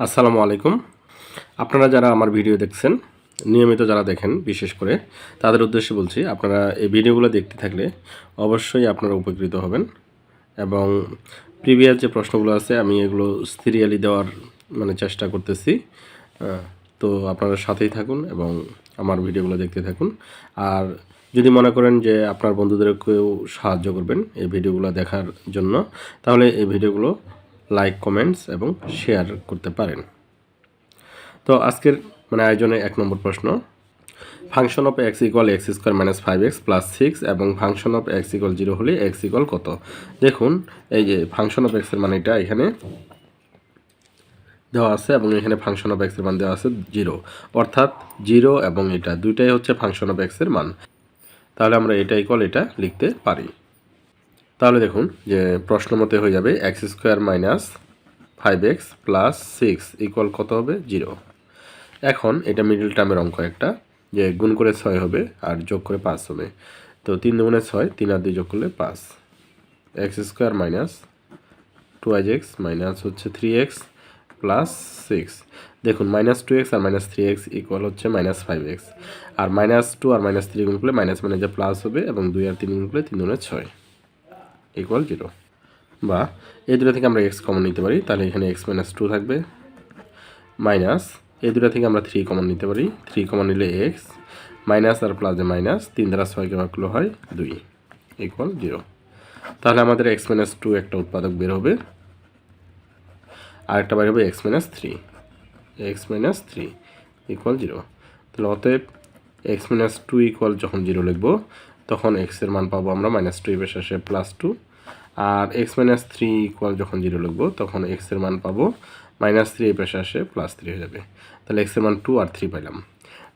আসসালামু আলাইকুম। আপনারা যারা আমার ভিডিও দেখছেন, নিয়মিত যারা দেখেন, বিশেষ করে, তাদের উদ্দেশ্যে বলছি, আপনারা এই ভিডিওগুলো দেখতে থাকলে অবশ্যই আপনারা উপকৃত হবেন এবং প্রিভিয়াস যে প্রশ্নগুলো আছে, আমি এগুলো সিরিয়ালি দেওয়ার মানে চেষ্টা করতেছি। তো আপনারা সাথেই থাকুন এবং আমার ভিডিওগুলো দেখতে থাকুন। আর যদি মনে করেন যে আপনার বন্ধুদেরকেও সাহায্য করবেন এই ভিডিওগুলো দেখার জন্য, তাহলে এই ভিডিওগুলো লাইক কমেন্টস এবং শেয়ার করতে পারেন। তো আজকের মানে আয়োজনে এক নম্বর প্রশ্ন। Function of x equal x square minus five x plus six এবং function of x equal zero হলে এক্স ইকুয়াল কত? দেখুন, এই যে ফাংশন অফ এক্সের মানে এটা এখানে দেওয়া আছে এবং এখানে ফাংশন অফ এক্সের মান দেওয়া আছে জিরো অর্থাৎ জিরো এবং এটা দুইটাই হচ্ছে ফাংশন অফ এক্সের মান। তাহলে আমরা এটা ইকুয়াল এটা লিখতে পারি। তাহলে দেখুন যে প্রশ্ন মতে হয়ে যাবে x square minus five x plus six equal কত হবে? জিরো এখন এটা মিডল টার্মের অঙ্ক একটা, যে গুণ করে ছয় হবে আর যোগ করে পাঁচ হবে। তো তিন দুগুণে ছয়, তিন আর দুই যোগ করলে পাঁচ। X square minus two is x minus হচ্ছে থ্রি এক্স প্লাস সিক্স দেখুন মাইনাস টু এক্স আর মাইনাস থ্রি এক্স ইকুয়াল হচ্ছে মাইনাস ফাইভ এক্স আর মাইনাস টু আর মাইনাস থ্রি গুণ করলে মাইনাস যে প্লাস হবে এবং দুই আর তিন গুণ করলে তিন দুগুণে ছয়। ইকুয়াল জিরো বা এই দুটো থেকে আমরা এক্স কমন নিতে পারি, তাহলে এখানে এক্স মাইনাস টু থাকবে মাইনাস এই দুটো থেকে আমরা থ্রি কমন নিতে পারি থ্রি কমন নিলে এক্স মাইনাস আর প্লাসে মাইনাস তিন দ্বারা ছয়কে ভাগ করলে হয় দুই ইকুয়াল জিরো তাহলে আমাদের এক্স মাইনাস টু একটা উৎপাদক বের হবে, আর একটা বের হবে x minus three x minus three equal zero তাহলে অতএব এক্স মাইনাস টু ইকুয়াল যখন জিরো লিখব তখন এক্সের মান পাবো আমরা মাইনাস টু এর শেষে প্লাস টু আর এক্স মাইনাস থ্রি ইকুয়াল যখন জিরো লিখব, তখন এক্সের মান পাবো মাইনাস থ্রি এই পেশে আসে প্লাস থ্রি হয়ে যাবে। তাহলে এক্সের মান টু আর থ্রি পাইলাম।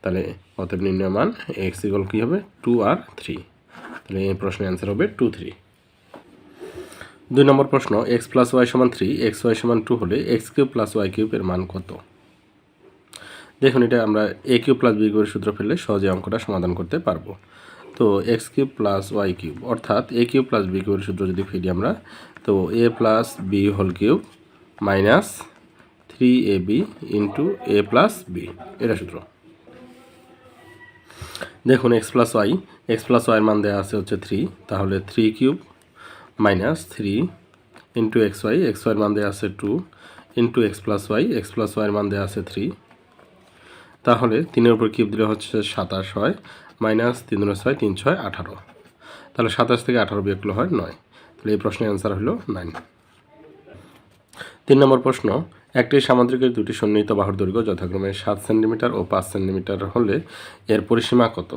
তাহলে অতএব নির্ণয় মান এক্স ইকুয়াল কী হবে? টু আর থ্রি তাহলে এই প্রশ্নের অ্যান্সার হবে টু থ্রি দুই নম্বর প্রশ্ন এক্স প্লাস ওয়াই সমান থ্রি এক্স ওয়াই সমান টু হলে এক্স কিউব প্লাস ওয়াই কিউবের মান কত? দেখুন, এটা আমরা এ কিউব প্লাস বি কিউবের সূত্র ফেললে সহজে অঙ্কটা সমাধান করতে পারব। তো x cube plus y cube, অর্থাৎ এ কিউব প্লাস বি কিউবের সূত্র যদি ফেলি আমরা, তো a plus b whole cube minus three a b into a plus b এটা সূত্র। দেখুন x plus y x plus ওয়াইয়ের মান দেওয়া আছে হচ্ছে থ্রি তাহলে three cube minus three into x y x ওয়াইয়ের মান দেওয়া আছে two into x plus y x plus ওয়াইয়ের মান দেওয়া আছে থ্রি তাহলে তিনের উপর কিউব দিলে হচ্ছে সাতাশ হয়, মাইনাস তিন দুনে ছয়, তিন ছয়, আঠারো। তাহলে সাতাশ থেকে আঠারো বিয়োগ করলে হয় নয়। তাহলে এই প্রশ্নের অ্যান্সার হলো নাইন তিন নম্বর প্রশ্ন, একটি সামুদ্রিকের দুটি সন্নিহিত বাহুর দৈর্ঘ্য যথাক্রমে সাত সেন্টিমিটার ও পাঁচ সেন্টিমিটার হলে এর পরিসীমা কত?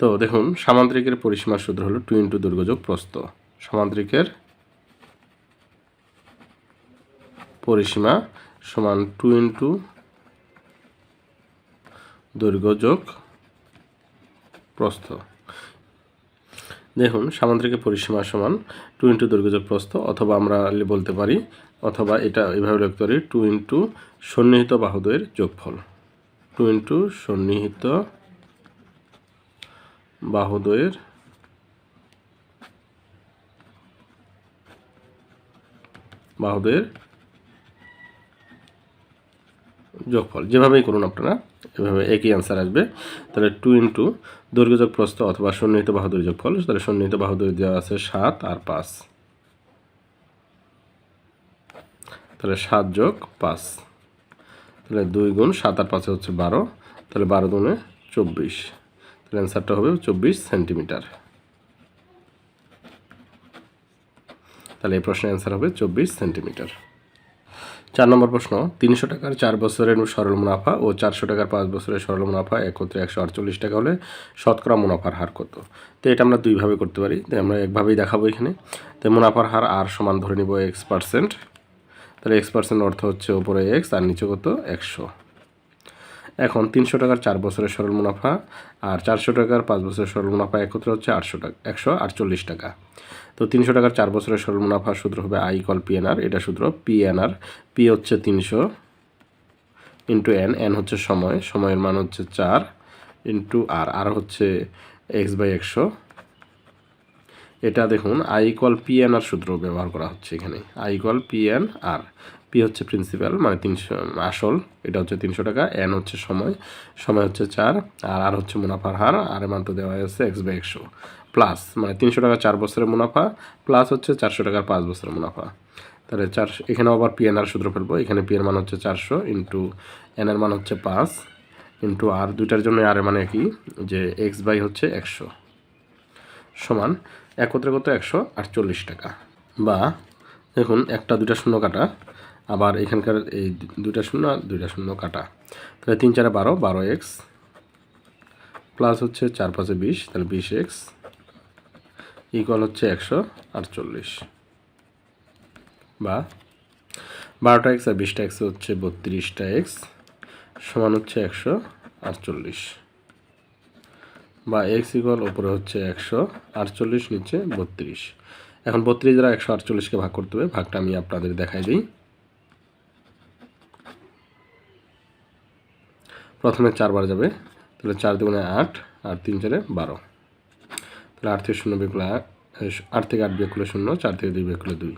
তো দেখুন সামান্তরিকের পরিসীমার সূত্র হলো টু ইন্টু দৈর্ঘ্যযোগ প্রস্থ। সামান্তরিকের পরিসীমা সমান টু ইন্টু দৈর্ঘ্য যোগ প্রস্থ। দেখুন সামান্তরিকের পরিসীমা সমান টু ইন্টু দৈর্ঘ্য যোগ প্রস্থ, অথবা আমরা বলতে পারি, অথবা এটা এভাবে লিখতে পারি টু ইন্টু সন্নিহিত বাহুদ্বয়ের যোগফল। টু ইন্টু সন্নিহিত বাহুদ্বয়ের বাহুদ্বয়ের যোগফল। যেভাবেই করুন আপনারা, এভাবে একই অ্যান্সার আসবে। তাহলে টু ইন্টু দৈর্ঘ্যযোগ প্রস্থ অথবা সন্নিহিত বাহুদুর যোগফল, তাহলে সন্নিহিত বাহুদুর দেওয়া আছে সাত আর পাঁচ। তাহলে সাত যোগ পাঁচ। তাহলে দুই গুণ সাত আর পাঁচে হচ্ছে বারো। তাহলে বারো গুণে চব্বিশ। তাহলে অ্যান্সারটা হবে চব্বিশ সেন্টিমিটার তাহলে এই প্রশ্নের অ্যান্সার হবে চব্বিশ সেন্টিমিটার চার নম্বর প্রশ্ন, তিনশো টাকার চার বছরের সরল মুনাফা ও চারশো টাকার পাঁচ বছরের সরল মুনাফা একত্রে একশো আটচল্লিশ টাকা হলে শতকরা মুনাফার হার কত? তো এটা আমরা দুইভাবে করতে পারি, তো আমরা একভাবেই দেখাবো এখানে। তো মুনাফার হার আর সমান ধরে নিব এক্স পার্সেন্ট তাহলে এক্স পার্সেন্ট অর্থ হচ্ছে ওপরে এক্স আর নিচে কত? একশো। এখন তিনশো টাকার চার বছরের সরল মুনাফা আর চারশো টাকার পাঁচ বছরের সরল মুনাফা একত্রে হচ্ছে আটশো টাকা, একশো আটচল্লিশ টাকা। তো তিনশো টাকার চার বছরের সরল মুনাফা সূত্র হবে আই কল পিএনআর এটা সূত্র পিএনআর পি হচ্ছে তিনশো ইন্টু এন এন হচ্ছে সময়, সময়ের মান হচ্ছে চার ইন্টু আর আর হচ্ছে এক্স বাই একশো। এটা দেখুন আই ইকুয়াল পি সূত্র ব্যবহার করা হচ্ছে এখানে I equal P N R P হচ্ছে প্রিন্সিপাল মানে তিনশো, আসল, এটা হচ্ছে তিনশো টাকা এন হচ্ছে সময় সময় হচ্ছে চার, আর আর হচ্ছে মুনাফার হার আর তো দেওয়া হয়েছে এক্স বাই একশো প্লাস মানে তিনশো টাকা চার বছরের মুনাফা প্লাস হচ্ছে চারশো টাকার পাঁচ বছরের মুনাফা। তাহলে চারশো এখানে আবার পি এন আর সূত্র ফেলব, এখানে পি এর মান হচ্ছে চারশো ইন্টু এন এর মান হচ্ছে পাঁচ ইন্টু আর দুইটার জন্য আর মানে কি? যে এক্স বাই হচ্ছে একশো, সমান একত্রে কত? একশো আটচল্লিশ টাকা, বা দেখুন একটা দুইটা শূন্য কাটা আবার এখানকার এই দুইটা শূন্য আর দুইটা শূন্য কাটা। তাহলে তিন চারে বারো বারো এক্স প্লাস হচ্ছে চার পাঁচে বিশ, তাহলে বিশ এক্স ইকুয়াল হচ্ছে একশো আটচল্লিশ। বা বারোটা এক্স আর বিশটা এক্স হচ্ছে বত্রিশটা এক্স, সমান হচ্ছে একশো আটচল্লিশ। বা এক্স ইকুয়াল ওপরে হচ্ছে একশো আটচল্লিশ, নিচে বত্রিশ। এখন বত্রিশ দ্বারা একশো আটচল্লিশকে ভাগ করতে হবে, ভাগটা আমি আপনাদের দেখাই দিই। প্রথমে চারবার যাবে, তাহলে চার দুগুণে আট, আর তিন চারে বারো। তাহলে আট থেকে শূন্য বিয়োগ করলে আট থেকে আট বিয়োগ করলে শূন্য, চার থেকে দুই বিয়োগ করলে দুই।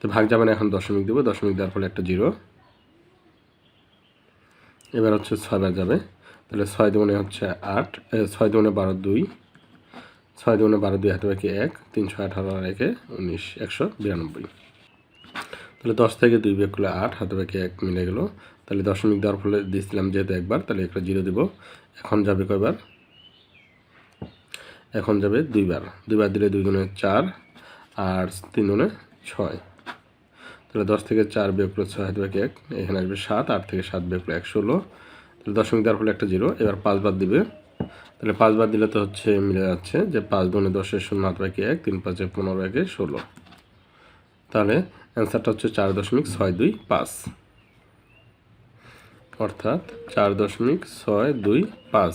তো ভাগ যাবে না, এখন দশমিক দেবো, দশমিক দেওয়ার ফলে একটা জিরো। এবার হচ্ছে ছয়বার যাবে, তাহলে ছয় দুগুণে হচ্ছে আট ছয় দুগুণে বারো দুই, ছয় দুগুণে বারো দুই হাতে বাকি এক তিনশো আঠারো আর একে উনিশ, একশো বিরানব্বই। তাহলে দশ থেকে দুই বিয়োগ করলে আট, হাতে বাকি এক মিলে গেল তাহলে দশমিক দেওয়ার ফলে দিয়েছিলাম যেহেতু একবার, তাহলে একটা জিরো দিব। এখন যাবে কয়বার? এখন যাবে দুইবার। দুইবার দিলে দুই গুণে চার আর তিন গুণে ছয়। তাহলে দশ থেকে চার বিয়োগ করলে ছয় হাতে এক, এখানে আসবে সাত, আট থেকে সাত বিয়োগ করলে এক ষোলো। তাহলে দশমিক দেওয়ার ফলে একটা জিরো। এবার পাঁচবার দিবে। তাহলে পাঁচবার দিলে তো হচ্ছে মিলে যাচ্ছে যে পাঁচ দুগুণে দশের শূন্য হাত বাকি এক, তিন পাঁচে পনেরো একে ষোলো। তাহলে অ্যান্সারটা হচ্ছে চার দশমিক ছয় দুই পাঁচ। অর্থাৎ চার দশমিক ছয় দুই পাঁচ।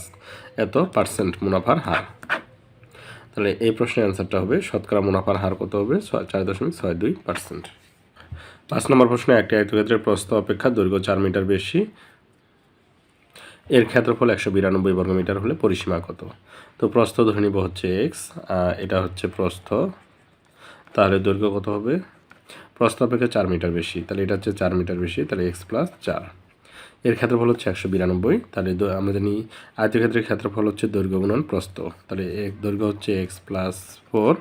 এত পার্সেন্ট মুনাফার হার। তাহলে এই প্রশ্নের অ্যান্সারটা হবে, শতকরা মুনাফার হার কত হবে? চার দশমিক ছয় দুই পার্সেন্ট পাঁচ নম্বর প্রশ্নে একটি আয়তক্ষেত্রের প্রস্থ অপেক্ষা দৈর্ঘ্য চার মিটার বেশি। এর ক্ষেত্রফল একশো বিরানব্বই বর্গমিটার হলে পরিসীমা কত? তো প্রস্থ ধরে নিব হচ্ছে এক্স এটা হচ্ছে প্রস্থ। তাহলে দৈর্ঘ্য কত হবে? প্রস্থ অপেক্ষা চার মিটার বেশি। তাহলে এটা হচ্ছে চার মিটার বেশি, তাহলে এক্স প্লাস চার। এর ক্ষেত্রফল হচ্ছে একশো বিরানব্বই। তাহলে আমরা জানি আয়তক্ষেত্রের ক্ষেত্রফল হচ্ছে দৈর্ঘ্য গুণন প্রস্থ। তাহলে এক দৈর্ঘ্য হচ্ছে এক্স প্লাস ফোর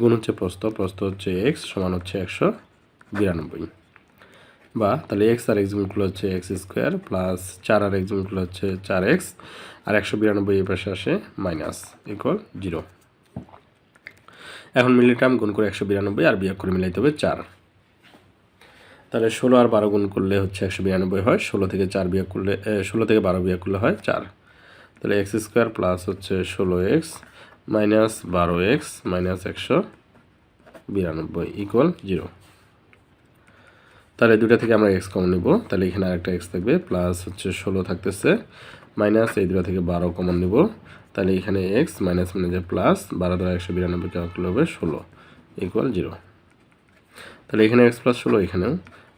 গুণ হচ্ছে প্রস্থ। প্রস্থ হচ্ছে এক্স সমান হচ্ছে একশো বিরানব্বই। বা তাহলে এক্স আর এক্স গুণগুলো হচ্ছে এক্স স্কোয়ার প্লাস চার আর এক্স গুণগুলো হচ্ছে চার এক্স আর একশো বিরানব্বই এই পাশে আসে মাইনাস ইকুয়াল জিরো। এখন মিলে টার্ম গুণ করে একশো বিরানব্বই আর বিয়োগ করে মিলাইতে হবে চার। তাহলে ষোলো আর বারো গুণ করলে হচ্ছে একশো বিরানব্বই হয়। ষোলো থেকে চার বিয়োগ করলে ষোলো থেকে বারো বিয়োগ করলে হয় চার। তাহলে এক্স স্কোয়ার প্লাস হচ্ছে ষোলো এক্স মাইনাস বারো এক্স মাইনাস একশো বিরানব্বই ইকুয়াল জিরো তাহলে দুটা থেকে আমরা এক্স কমন নিব। তাহলে এখানে আরেকটা এক্স থাকবে, প্লাস হচ্ছে ষোলো থাকতেছে, মাইনাস এই দুটা থেকে বারো কমন নিব। তাহলে এখানে এক্স মাইনাস মানে যে প্লাস, বারো দ্বারা একশো বিরানব্বই কে করলে হবে ষোলো ইকুয়াল জিরো তাহলে এখানে এক্স প্লাস ষোলো, এখানেও।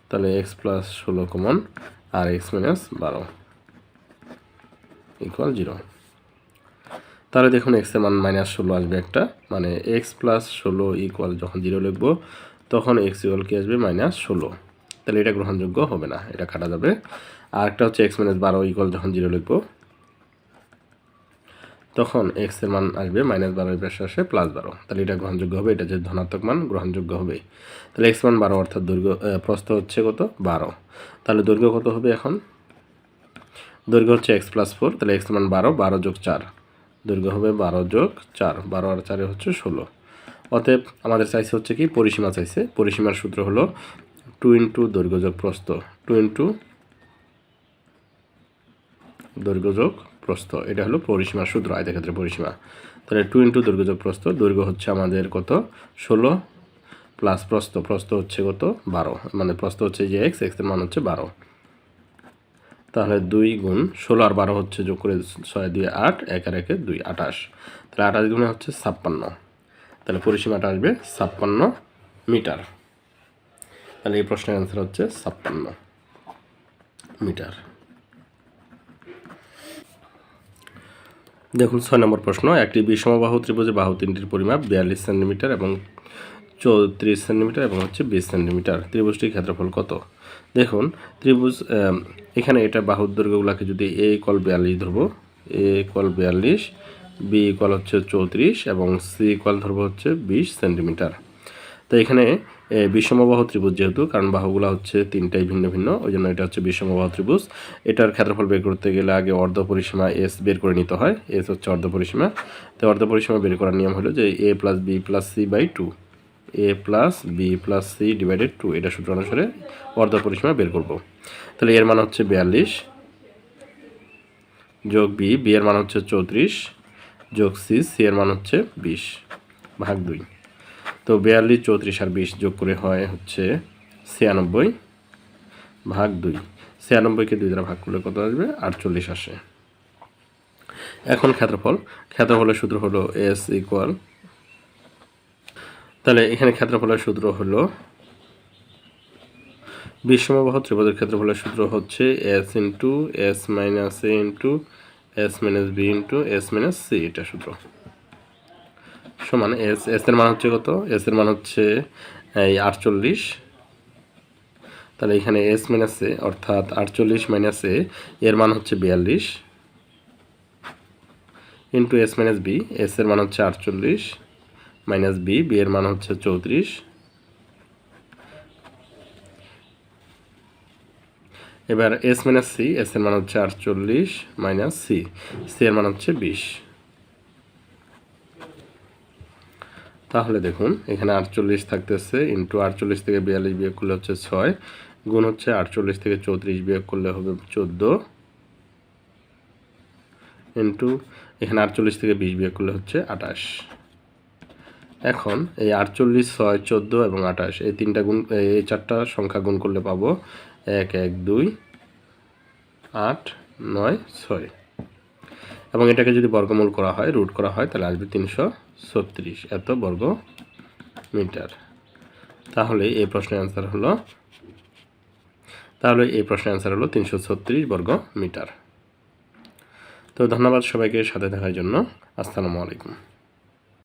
তাহলে এক্স প্লাস ষোলো কমন আর এক্স মাইনাস বারো ইকুয়াল জিরো তাহলে দেখুন এক্সের মান মাইনাস ষোলো আসবে একটা। মানে এক্স প্লাস ষোলো ইকুয়াল যখন জিরো লিখব, তখন এক্স ইকুয়াল কি আসবে? মাইনাস ষোলো। তাহলে এটা গ্রহণযোগ্য হবে না, এটা কাটা যাবে। আর একটা হচ্ছে এক্স মাইনাস বারো ইকুয়াল যখন জিরো লিখব তখন এক্সের মান আসবে মাইনাস বারো এর পাশে আসে প্লাস বারো। তাহলে এটা গ্রহণযোগ্য হবে, এটা যে ধনাত্মক মান, গ্রহণযোগ্য হবে। তাহলে এক্স মান বারো অর্থাৎ দৈর্ঘ্য প্রস্থ হচ্ছে কত? বারো। তাহলে দৈর্ঘ্য কত হবে এখন? দৈর্ঘ্য হচ্ছে এক্স প্লাস ফোর তাহলে এক্স মান বারো বারো যোগ চার। দৈর্ঘ্য হবে বারো যোগ চার, বারো আর চারে হচ্ছে ষোলো। অতএব আমাদের চাইছে হচ্ছে কি, পরিসীমা চাইছে। পরিসীমার সূত্র হলো টু ইন্টু দৈর্ঘ্য যোগ প্রস্থ টু ইন্টু দৈর্ঘ্য যোগ প্রস্থ, এটা হলো পরিসীমা সূত্র আয়তক্ষেত্রে পরিসীমা। তাহলে টু ইন্টু দৈর্ঘ্য যোগ প্রস্থ দৈর্ঘ্য হচ্ছে আমাদের কত? ষোলো প্লাস প্রস্থ প্রস্থ হচ্ছে কত? বারো। মানে প্রস্থ হচ্ছে যে এক্স এক্সের মান হচ্ছে বারো। তাহলে দুই গুণ ষোলো আর বারো হচ্ছে যোগ করে ছয় দিয়ে আট, এক আর একে দুই, আঠাশ। তাহলে আঠাশ গুণে হচ্ছে ছাপ্পান্ন। তাহলে পরিসীমাটা আসবে ছাপ্পান্ন মিটার। তাহলে এই প্রশ্নের অ্যান্সার হচ্ছে ছাপ্পান্ন মিটার। দেখুন, ছয় নম্বর প্রশ্ন, একটি বিষমবাহু ত্রিভুজে বাহু তিনটির পরিমাপ বিয়াল্লিশ সেন্টিমিটার এবং চৌত্রিশ সেন্টিমিটার এবং হচ্ছে বিশ সেন্টিমিটার। ত্রিভুজটির ক্ষেত্রফল কত? দেখুন, ত্রিভুজ এখানে এটা বাহুর দৈর্ঘ্যগুলোকে যদি এ কল বিয়াল্লিশ ধরবো, এ কল বিয়াল্লিশ, বি কল হচ্ছে চৌত্রিশ এবং সি কল ধরবো হচ্ছে বিশ সেন্টিমিটার। তো এখানে বিষমবাহু ত্রিভুজ যেহেতু, কারণ বাহুগুলো হচ্ছে তিনটাই ভিন্ন ভিন্ন ওই জন্য এটা হচ্ছে বিষমবাহু ত্রিভুজ। এটার ক্ষেত্রফল বের করতে গেলে আগে অর্ধ পরিসীমা এস বের করে নিতে হয় এস হচ্ছে অর্ধ পরিসীমা। তো অর্ধ পরিসীমা বের করার নিয়ম হলো যে a plus b plus c by two a plus b plus c divided two এটা সূত্র অনুসারে অর্ধ পরিসীমা বের করব। তাহলে এর মান হচ্ছে বিয়াল্লিশ, যোগ বি বি এর মান হচ্ছে চৌত্রিশ, যোগ সি সি এর মান হচ্ছে বিশ, ভাগ দুই। তো বিয়াল্লিশ, চৌত্রিশ আর বিশ যোগ করে হয় হচ্ছে ছিয়ানব্বই ভাগ দুই। ছিয়ানব্বইকে দুই দ্বারা ভাগ করলে কত আসবে? আটচল্লিশ আসে। এখন ক্ষেত্রফল। ক্ষেত্রফলের সূত্র হলো এস ইকুয়াল। তাহলে এখানে ক্ষেত্রফলের সূত্র হলো বিষমবাহ ত্রিপদের ক্ষেত্রফলের সূত্র হচ্ছে s into s minus a into s minus b into s minus c. এটা সূত্র। সমান এস এস এর মান হচ্ছে কত? এস এর মান হচ্ছে, এই আটচল্লিশ। তাহলে এখানে এস মাইনাস এ অর্থাৎ আটচল্লিশ মাইনাস এ এর মান হচ্ছে বিয়াল্লিশ। Into s minus b s এর মান হচ্ছে আটচল্লিশ মাইনাস বি বি এর মান হচ্ছে চৌত্রিশ। এবার এস মাইনাস সি এস এর মান হচ্ছে আটচল্লিশ মাইনাস সি সি এর মান হচ্ছে বিশ। তাহলে দেখুন, এখানে আটচল্লিশ থাকতেছে ইন্টু আটচল্লিশ থেকে বিয়াল্লিশ বিয়োগ করলে হচ্ছে ছয়, গুণ হচ্ছে আটচল্লিশ থেকে চৌত্রিশ বিয়োগ করলে হবে চোদ্দ। ইন্টু এখানে আটচল্লিশ থেকে বিশ বিয়োগ করলে হচ্ছে আটাশ এখন এই আটচল্লিশ, ছয়, চোদ্দ এবং আঠাশ, এই তিনটা গুণ, এই চারটা সংখ্যা গুণ করলে পাবো এক এক, দুই, আট, নয়, ছয়। এবং এটাকে যদি বর্গমূল করা হয় রুট করা হয়, তাহলে আসবে তিনশো ছত্রিশ। এত বর্গ মিটার। তাহলে এই প্রশ্নের অ্যান্সার হলো, তাহলে এই প্রশ্নের অ্যান্সার হলো তিনশো ছত্রিশ বর্গ মিটার। তো ধন্যবাদ সবাইকে সাথে থাকার জন্য। আসসালামু আলাইকুম।